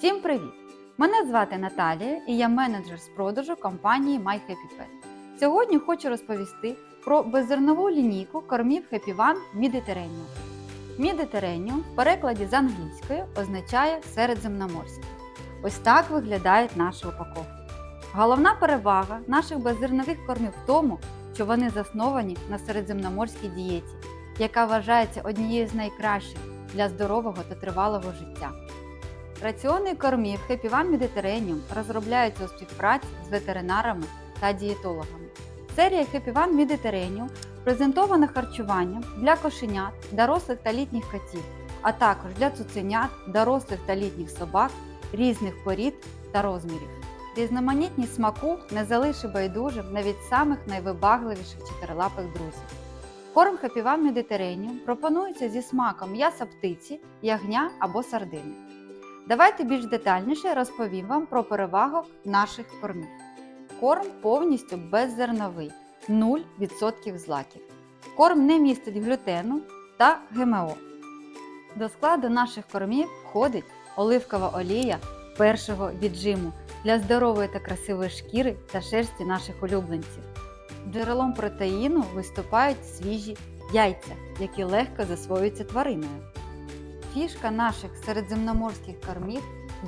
Всім привіт! Мене звати Наталія і я менеджер з продажу компанії My Happy Pet. Сьогодні хочу розповісти про беззернову лінійку кормів Happy One Mediterranean. Mediterranean в перекладі з англійської означає середземноморський. Ось так виглядають наші упаковки. Головна перевага наших беззернових кормів в тому, що вони засновані на середземноморській дієті, яка вважається однією з найкращих для здорового та тривалого життя. Раціони кормів Happy One Mediterranean розробляються у співпраці з ветеринарами та дієтологами. Серія Happy One Mediterranean презентована харчуванням для кошенят, дорослих та літніх котів, а також для цуценят, дорослих та літніх собак різних порід та розмірів. Різноманітність смаку не залишить байдужим навіть самих найвибагливіших чотирилапих друзів. Корм Happy One Mediterranean пропонується зі смаком м'яса птиці, ягня або сардини. Давайте більш детальніше розповім вам про перевагу наших кормів. Корм повністю беззерновий, 0% злаків. Корм не містить глютену та ГМО. До складу наших кормів входить оливкова олія першого віджиму для здорової та красивої шкіри та шерсті наших улюбленців. Джерелом протеїну виступають свіжі яйця, які легко засвоюються твариною. Фішка наших середземноморських кормів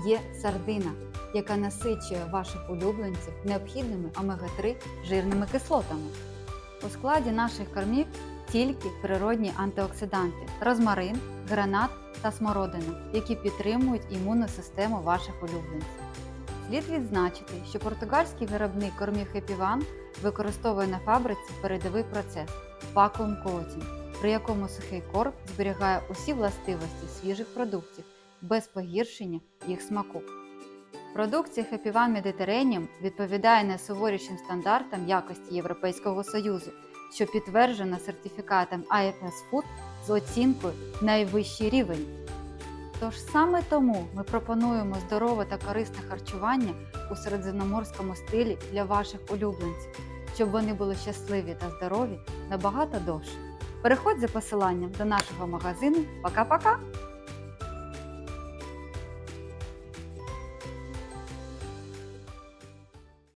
є сардина, яка насичує ваших улюбленців необхідними омега-3 жирними кислотами. У складі наших кормів тільки природні антиоксиданти розмарин, гранат та смородина, які підтримують імунну систему ваших улюбленців. Слід відзначити, що португальський виробник кормів Happy One використовує на фабриці передовий процес Vacuum Coating, при якому сухий корм зберігає усі властивості свіжих продуктів без погіршення їх смаку. Продукція Happy One Mediterranean відповідає найсуворішим стандартам якості Європейського Союзу, що підтверджена сертифікатом IFS Food з оцінкою найвищий рівень. Тож саме тому ми пропонуємо здорове та корисне харчування у середземноморському стилі для ваших улюбленців, щоб вони були щасливі та здорові набагато довше. Переходь за посиланням до нашого магазину. Пока-пока!